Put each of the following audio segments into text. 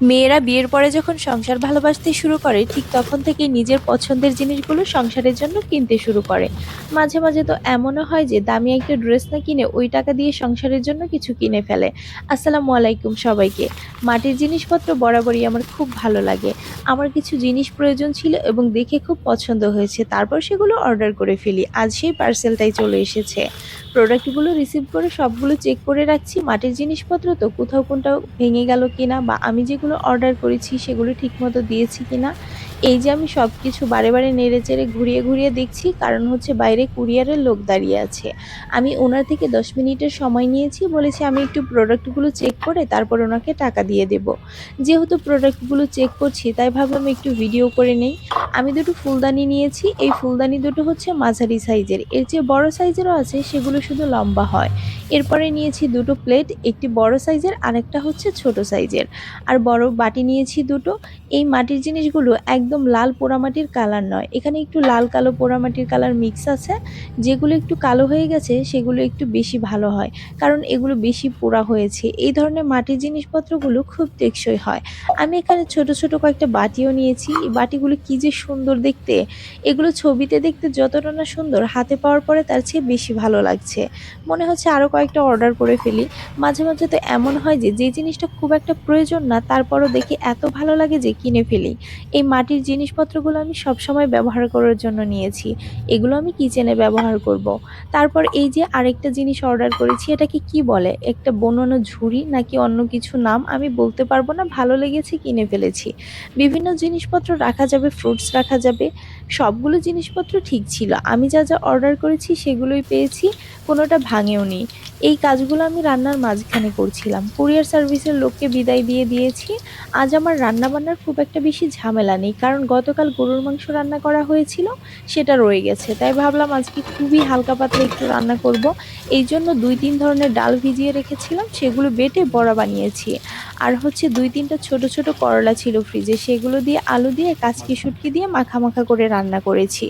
মেয়েরা বিয়ের পরে যখন সংসার ভালোবাসতে শুরু করে, ঠিক তখন থেকে নিজের পছন্দের জিনিসগুলো সংসারের জন্য কিনতে শুরু করে। মাঝে মাঝে তো এমনও হয় যে, দামি একটা ড্রেস না কিনে ওই টাকা দিয়ে সংসারের জন্য কিছু কিনে ফেলে। আসসালামু আলাইকুম সবাইকে। মাটির জিনিসপত্র বরাবরই আমার খুব ভালো লাগে। আমার কিছু জিনিস প্রয়োজন ছিল এবং দেখে খুব পছন্দ হয়েছে। তারপর সেগুলো অর্ডার করে ফেলি। আজ সেই পার্সেলটাই চলে এসেছে। প্রোডাক্টগুলো রিসিভ করে সবগুলো চেক করে রাখছি। মাটির জিনিসপত্র তো কোথাও কোনটা ভেঙে গেল কিনা বা আমি যেগুলো অর্ডার করেছি সেগুলো ঠিকমতো দিয়েছি কিনা এই যে আমি সব কিছু বারে বারে নেড়ে চেড়ে ঘুরিয়ে ঘুরিয়ে দেখছি, কারণ হচ্ছে বাইরে কুরিয়ারের লোক দাঁড়িয়ে আছে। আমি ওনার থেকে দশ মিনিটের সময় নিয়েছি, বলেছি আমি একটু প্রোডাক্টগুলো চেক করে তারপর ওনাকে টাকা দিয়ে দেব। যেহেতু প্রোডাক্টগুলো চেক করছি, তাই ভাবলাম একটু ভিডিও করে নেই। আমি দুটো ফুলদানি নিয়েছি, এই ফুলদানি দুটো হচ্ছে মাঝারি সাইজের। এর যে বড় সাইজেরও আছে, সেগুলো শুধু লম্বা হয়। এরপরে নিয়েছি দুটো প্লেট একটি বড় সাইজের, আরেকটা হচ্ছে ছোট সাইজের। আর বড় বাটি নিয়েছি দুটো। এই মাটির জিনিসগুলো একদম লাল পোড়ামাটির কালার নয়। এখানে একটু লাল কালো পোড়ামাটির কালার মিক্স আছে। যেগুলো একটু কালো হয়ে গেছে, সেগুলো একটু বেশি ভালো হয়। কারণ এগুলো বেশি পোড়া হয়েছে। এই ধরনের মাটির জিনিসপত্রগুলো খুব টেকসই হয়। আমি এখানে ছোট ছোট কয়েকটা বাটিও নিয়েছি। এই বাটিগুলো কি যে সুন্দর দেখতে। এগুলো ছবিতে দেখতে যতটা না সুন্দর, হাতে পাওয়ার পরে তার চেয়ে বেশি ভালো লাগছে। মনে হচ্ছে আরও কয়েকটা অর্ডার করে ফেলি। মাঝে মাঝে তো এমন হয় যে যে জিনিসটা খুব একটা প্রয়োজন না, তারপরও দেখি এত ভালো লাগে যে কিনে ফেলি। এই মাটির জিনিসপত্রগুলো আমি সবসময় ব্যবহার করার জন্য নিয়েছি। এগুলো আমি কিচেনে ব্যবহার করব। তারপর এই যে আরেকটা জিনিস অর্ডার করেছি, এটাকে কি বলে? একটা বনানো ঝুড়ি নাকি অন্য কিছু নাম? আমি বলতে পারব না, ভালো লেগেছে, কিনে ফেলেছি। বিভিন্ন জিনিসপত্র রাখা যাবে, ফ্রুটস রাখা যাবে, সবগুলো জিনিসপত্র ঠিক ছিল। আমি যা যা অর্ডার করেছি, সেগুলোই পেয়েছি, কোনোটা ভাঙেও নি। এই কাজগুলো আমি রান্নার মাঝখানে করছিলাম। কুরিয়ার সার্ভিসের লোককে বিদায় দিয়ে দিয়েছি। আজ আমার রান্না বান্নার খুব একটা বেশি ঝামেলা নেই কারণ গতকাল গরুর মাংস রান্না করা হয়েছিল, সেটা রয়ে গেছে। তাই ভাবলাম আজকে খুবই হালকা পাতলা একটু রান্না করব। এই জন্য দুই তিন ধরনের ডাল ভিজিয়ে রেখেছিলাম, সেগুলো বেটে বড়া বানিয়েছি। আর হচ্ছে দুই তিনটা ছোট ছোট করলা ছিল ফ্রিজে, সেগুলো দিয়ে আলু দিয়ে কাচকি শুটকি দিয়ে মাখা মাখা করে রান্না করেছি।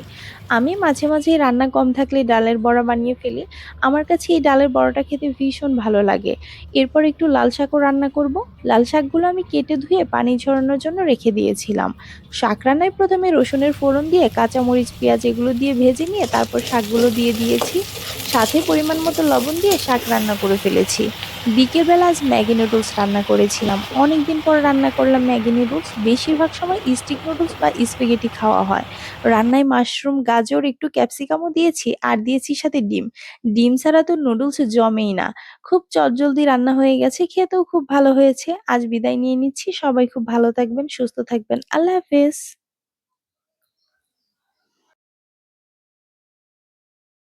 আমি মাঝে মাঝে রান্না কম থাকলে ডালের বড়া বানিয়ে ফেলি। আমার কাছে এই ডালের বড়াটা খেতে ভীষণ ভালো লাগে। এরপর একটু লাল শাকও রান্না করব। লাল শাকগুলো আমি কেটে ধুয়ে পানি ঝরানোর জন্য রেখে দিয়েছিলাম। শাক রান্নায় প্রথমে রসুনের ফোড়ন দিয়ে কাঁচামরিচ, পেঁয়াজ এগুলো দিয়ে ভেজে নিয়ে তারপর শাকগুলো দিয়ে দিয়েছি। সাথে পরিমাণ মতো লবণ দিয়ে শাক রান্না করে ফেলেছি। বিকেলবেলা আজ ম্যাগি নুডলস রান্না করেছিলাম। অনেক দিন পর রান্না করলাম ম্যাগি নুডলস। বেশিরভাগ সময় স্টিক নুডলস বা স্পেগেটি খাওয়া হয়। রান্নায় মাশরুম, গাজর, একটু ক্যাপসিকামও দিয়েছি আর দিয়েছি সাথে ডিম। ডিম ছাড়া তো নুডলস জমেই না। খুব চটজলদি রান্না হয়ে গেছে, খেতেও খুব ভালো হয়েছে। আজ বিদায় নিয়ে নিচ্ছি। সবাই খুব ভালো থাকবেন, সুস্থ থাকবেন। আল্লাহ হাফেজ।